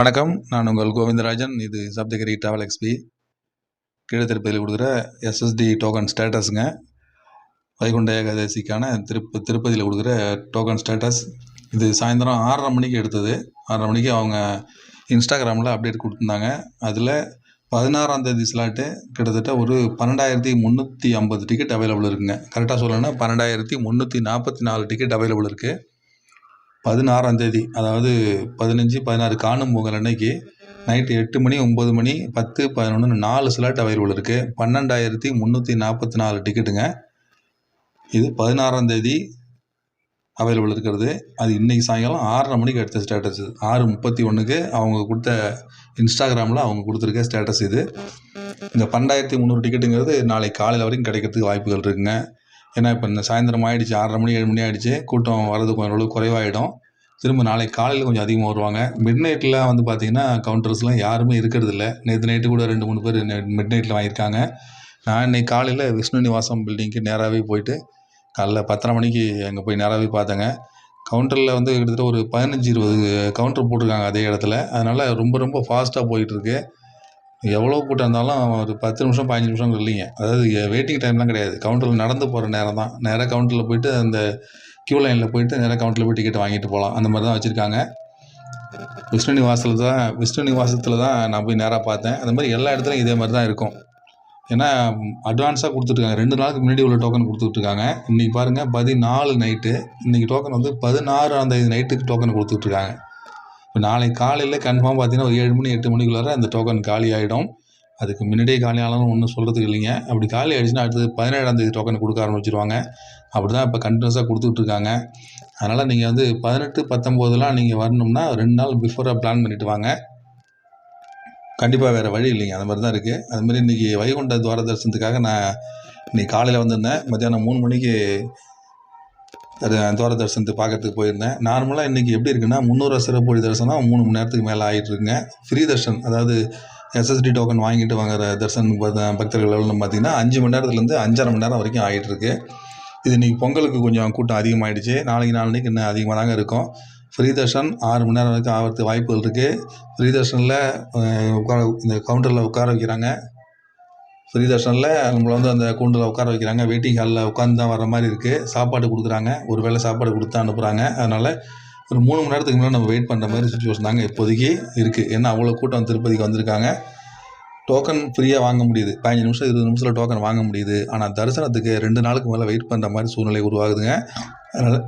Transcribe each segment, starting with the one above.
வணக்கம். நான் உங்கள் கோவிந்தராஜன். இது சப்தகிரி ட்ராவல் எக்ஸ்பி கீழே திருப்பதியில் கொடுக்குற எஸ்எஸ்டி டோக்கன் ஸ்டேட்டஸுங்க வைகுண்ட ஏகாதசிக்கான திருப்ப திருப்பதியில் கொடுக்குற டோக்கன் ஸ்டேட்டஸ் இது சாயந்தரம் ஆறரை மணிக்கு எடுத்தது. ஆறரை மணிக்கு அவங்க இன்ஸ்டாகிராமில் அப்டேட் கொடுத்துருந்தாங்க. அதில் பதினாறாம் தேதி ஸ்லாட்டு கிட்டத்தட்ட ஒரு பன்னெண்டாயிரத்தி முந்நூற்றி ஐம்பது டிக்கெட் அவைலபிள் இருக்குங்க. கரெக்டாக சொல்லணும்னா பன்னெண்டாயிரத்தி முந்நூற்றி நாற்பத்தி நாலு டிக்கெட் அவைலபிள் இருக்குது பதினாறாம் தேதி அதாவது பதினஞ்சு பதினாறு காணும் பொங்கல் அன்னைக்கு நைட்டு எட்டு மணி ஒம்பது மணி பத்து பதினொன்று நாலு ஸ்லாட் அவைலபிள் இருக்குது பன்னெண்டாயிரத்தி முந்நூற்றி நாற்பத்தி நாலு டிக்கெட்டுங்க இது பதினாறாம் தேதி அவைலபிள் இருக்கிறது. அது இன்றைக்கி சாயங்காலம் ஆறரை மணிக்கு எடுத்த ஸ்டேட்டஸ் ஆறு முப்பத்தி ஒன்றுக்கு அவங்க கொடுத்த இன்ஸ்டாகிராமில் அவங்க கொடுத்துருக்க ஸ்டேட்டஸ் இது. இந்த பன்னெண்டாயிரத்தி முந்நூறு டிக்கெட்டுங்கிறது நாளைக்கு காலையில் வரைக்கும் கிடைக்கிறதுக்கு வாய்ப்புகள் இருக்குங்க. ஏன்னா இப்போ இந்த சாயந்தரம் ஆகிடுச்சு ஆறரை மணி ஏழு மணி ஆகிடுச்சு கூட்டம் வர்றது கொஞ்சம் அளவு குறைவாயிடும். திரும்ப நாளைக்கு காலையில் கொஞ்சம் அதிகமாக வருவாங்க. மிட் நைட்டில் வந்து பார்த்திங்கன்னா கவுண்டர்ஸ்லாம் யாருமே இருக்கிறது இல்லை நேற்று நைட்டு கூட ரெண்டு மூணு பேர் மிட் நைட்டில் வாங்கியிருக்காங்க. நான் இன்றைக்கி காலையில் விஷ்ணு நிவாசம் பில்டிங்க்கு நேராகவே போயிட்டு காலைல பத்தரை மணிக்கு அங்கே போய் நேராகவே பார்த்தேங்க. கவுண்டரில் வந்து கிட்டத்தட்ட ஒரு பதினஞ்சு இருபது கவுண்டர் போட்டிருக்காங்க அதே இடத்துல. அதனால் ரொம்ப ரொம்ப ஃபாஸ்ட்டாக போயிட்டுருக்கு எவ்வளோ கூட்டம் இருந்தாலும் ஒரு பத்து நிமிஷம் பதினஞ்சு நிமிஷம் இல்லைங்க. அதாவது வெயிட்டிங் டைம்லாம் கிடையாது. கவுண்டரில் நடந்து போகிற நேரம் தான். நேராக கவுண்டரில் போயிட்டு அந்த க்யூ லைனில் போயிட்டு நேராக கவுண்டரில் போய் டிக்கெட் வாங்கிட்டு போகலாம் அந்த மாதிரி தான் வச்சுருக்காங்க. விஷ்ணு நிவாசத்தில் தான் விஷ்ணு நிவாசத்தில் தான் நான் போய் நேராக பார்த்தேன். அந்த மாதிரி எல்லா இடத்துலையும் இதே மாதிரி தான் இருக்கும். ஏன்னா அட்வான்ஸாக கொடுத்துட்ருக்காங்க ரெண்டு நாளுக்கு முன்னாடி உள்ள டோக்கன் கொடுத்துட்ருக்காங்க இன்றைக்கி பாருங்கள் பதினாலு நைட்டு இன்றைக்கி டோக்கன் வந்து பதினாறாம் தேதி நைட்டுக்கு டோக்கன் கொடுத்துட்ருக்காங்க இப்போ நாளைக்கு காலையில் கன்ஃபார்ம் பார்த்தீங்கன்னா ஒரு ஏழு மணி எட்டு மணிக்குள்ளார அந்த டோக்கன் காலி ஆகிடும் அதுக்கு முன்னாடியே காலி ஆனாலும் ஒன்றும் சொல்கிறதுக்கு இல்லைங்க. அப்படி காலி ஆகிடுச்சுன்னா அடுத்தது பதினேழாம் தேதி டோக்கன் கொடுக்க ஆரம்பிச்சிருவாங்க. அப்படி தான் இப்போ கண்டினியூஸாக கொடுத்துட்ருக்காங்க. அதனால் நீங்கள் வந்து பதினெட்டு பத்தொம்போதெலாம் நீங்கள் வரணும்னா ரெண்டு நாள் பிஃபோராக பிளான் பண்ணிவிட்டு வாங்க. கண்டிப்பாக வேறு வழி இல்லைங்க. அந்த மாதிரி தான் இருக்குது அது மாதிரி இன்றைக்கி வைகுண்ட துவார தரிசனத்துக்காக நான் இன்றைக்கி காலையில் வந்திருந்தேன். மத்தியானம் மூணு மணிக்கு அது துவார பார்க்கறதுக்கு போயிருந்தேன். நார்மலாக இன்றைக்கி எப்படி இருக்குன்னா முந்நூறு சிறப்பு வழி தரிசனம் மூணு மணி நேரத்துக்கு மேலே ஆகிட்டு இருக்குங்க. ஃப்ரீ தர்ஷன் அதாவது எஸ்எஸ்டி டோக்கன் வாங்கிட்டு வாங்குற தர்சன் ப- பக்தர்கள் எவ்வளோன்னு பார்த்தீங்கன்னா அஞ்சு மணி நேரத்துலேருந்து அஞ்சரை மணி நேரம் வரைக்கும் ஆகிட்டு இருக்கு. இது இன்றைக்கி பொங்கலுக்கு கொஞ்சம் கூட்டம் அதிகமாகிடுச்சு நாளைக்கு நாளைக்கு இன்னும் அதிகமாக தாங்க இருக்கும். ஃப்ரீ தர்ஷன் ஆறு மணி நேரம் வரைக்கும் ஆகிறதுக்கு வாய்ப்புகள் இருக்குது ஃப்ரீ தர்ஷனில் உட்கார இந்த கவுண்டரில் உட்கார வைக்கிறாங்க. ஃப்ரீ தர்ஷனில் நம்மளை வந்து அந்த கூண்டில் உட்கார வைக்கிறாங்க. வெயிட்டிங் ஹாலில் உட்காந்து தான் வர மாதிரி இருக்குது சாப்பாடு கொடுக்குறாங்க. ஒரு வேளை சாப்பாடு கொடுத்து தான் அனுப்புகிறாங்க அதனால் ஒரு மூணு மணி நேரத்துக்கு மேலே நம்ம வெயிட் பண்ணுற மாதிரி சுச்சுவேஷன் தாங்க இப்போதைக்கு இருக்குது ஏன்னா அவ்வளோ கூட்டம் திருப்பதிக்கு வந்திருக்காங்க. டோக்கன் ஃப்ரீயாக வாங்க முடியுது. பதினஞ்சு நிமிஷம் இருபது நிமிஷத்தில் டோக்கன் வாங்க முடியுது. ஆனால் தரிசனத்துக்கு ரெண்டு நாளுக்கு மேலே வெயிட் பண்ணுற மாதிரி சூழ்நிலை உருவாகுதுங்க. அதனால்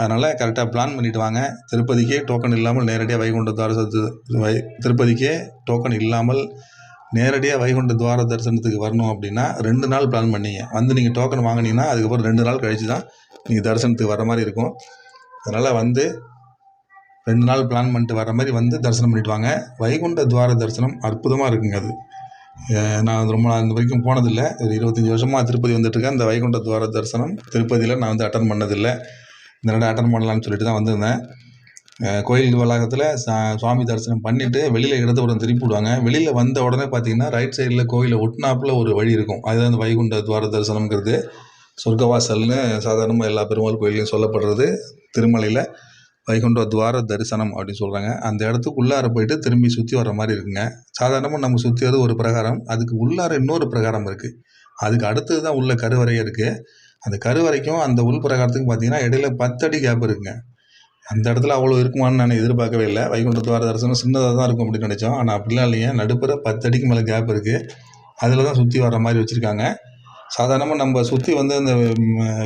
அதனால் கரெக்டாக பிளான் பண்ணிவிட்டு வாங்க. திருப்பதிக்கே டோக்கன் இல்லாமல் நேரடியாக வைகுண்ட தரிசனத்து வை திருப்பதிக்கே டோக்கன் இல்லாமல் நேரடியாக வைகுண்ட துவார தரிசனத்துக்கு வரணும் அப்படின்னா ரெண்டு நாள் பிளான் பண்ணீங்க. வந்து நீங்கள் டோக்கன் வாங்குனீங்கன்னா அதுக்கப்புறம் ரெண்டு நாள் கழிச்சு தான் நீங்கள் தரிசனத்துக்கு வர மாதிரி இருக்கும். அதனால் வந்து ரெண்டு நாள் பிளான் பண்ணிட்டு வர மாதிரி வந்து தரிசனம் பண்ணிட்டு வாங்க. வைகுண்ட துவார தரிசனம் அற்புதமாக இருக்குங்க அது. நான் வந்து ரொம்ப நாள் இந்த வரைக்கும் போனதில்லை. ஒரு இருபத்தஞ்சி வருஷமாக திருப்பதி வந்துட்டுருக்கேன். இந்த வைகுண்ட துவார தரிசனம் திருப்பதியில் நான் வந்து அட்டன் பண்ணதில்லை. இந்த நேரம் அட்டன் பண்ணலாம்னு சொல்லிட்டு தான் வந்திருந்தேன். கோயில் வளாகத்தில் சா சுவாமி தரிசனம் பண்ணிவிட்டு வெளியில் இடதுபுறம் திருப்பி விடுவாங்க. வெளியில் வந்த உடனே பார்த்தீங்கன்னா ரைட் சைடில் கோயிலை ஒட்டினாப்புல ஒரு வழி இருக்கும். அதுதான் அந்த வைகுண்ட துவார தரிசனம்ங்கிறது. சொர்க்கவாசல்னு சாதாரணமாக எல்லா பெருமாள் கோயிலையும் சொல்லப்படுறது. திருமலையில் வைகுண்ட துவார தரிசனம் அப்படின்னு சொல்கிறாங்க அந்த இடத்துக்கு உள்ளார போயிட்டு திரும்பி சுற்றி வர மாதிரி இருக்குங்க. சாதாரணமாக நம்ம சுற்றி வர ஒரு பிரகாரம். அதுக்கு உள்ளார இன்னொரு பிரகாரம் இருக்குது அதுக்கு அடுத்தது தான் உள்ள கருவறையே இருக்குது அந்த கருவறைக்கும் அந்த உள் பிரகாரத்துக்கும் பார்த்தீங்கன்னா இடையில பத்தடி கேப் இருக்குங்க. அந்த இடத்துல அவ்வளோ இருக்குமான்னு நான் எதிர்பார்க்கவே இல்லை. வைகுண்ட துவார தரிசனம் சின்னதாக தான் இருக்கும் அப்படின்னு நினச்சோம். ஆனால் அப்படிலாம் இல்லைங்க நடுப்புற பத்தடிக்கு மேலே கேப் இருக்குது அதில் தான் சுற்றி வர மாதிரி வச்சுருக்காங்க. சாதாரணமாக நம்ம சுற்றி வந்து அந்த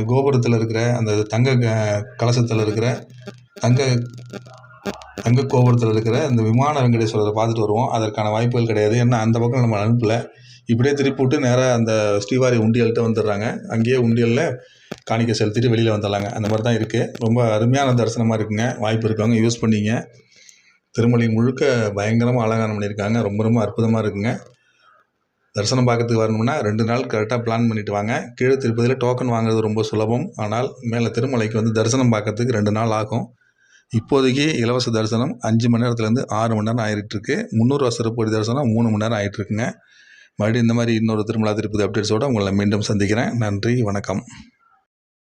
கோபுரத்தில் இருக்கிற அந்த தங்க க- கலசத்தில் இருக்கிற தங்க தங்க கோபுரத்தில் இருக்கிற அந்த விமான வெங்கடேஸ்வரரை பார்த்துட்டு வருவோம். அதற்கான வாய்ப்புகள் கிடையாது. ஏன்னா அந்த பக்கம் நம்ம அனுப்பலை. இப்படியே திருப்பி விட்டு நேராக அந்த ஸ்ரீவாரி உண்டியல்கிட்ட வந்துடுறாங்க. அங்கேயே உண்டியலில் காணிக்கை செலுத்திட்டு வெளியில் வந்துடலாங்க அந்த மாதிரி தான் இருக்குது ரொம்ப அருமையான தரிசனமாக இருக்குங்க. வாய்ப்பு இருக்கவங்க யூஸ் பண்ணிங்க. திருமலை முழுக்க பயங்கரமாக அலங்காரம் பண்ணியிருக்காங்க. ரொம்ப ரொம்ப அற்புதமாக இருக்குங்க. தரிசனம் பார்க்கறதுக்கு வரணும்னா ரெண்டு நாள் கரெக்டாக பிளான் பண்ணிட்டு வாங்க. கீழே திருப்பதியில் டோக்கன் வாங்குறது ரொம்ப சுலபம். ஆனால் மேலே திருமலைக்கு வந்து தரிசனம் பார்க்கறதுக்கு ரெண்டு நாள் ஆகும். இப்போதைக்கு இலவச தரிசனம் அஞ்சு மணி நேரத்துலேருந்து ஆறு மணி நேரம் ஆகிட்டுருக்கு முந்நூறுவா சிறப்பு தரிசனம் மூணு மணி நேரம் ஆயிட்டு இருக்குங்க மறுபடியும் இந்த மாதிரி இன்னொரு திருமலா திருப்பதி அப்டேட்ஸோடு உங்களை மீண்டும் சந்திக்கிறேன். நன்றி வணக்கம்.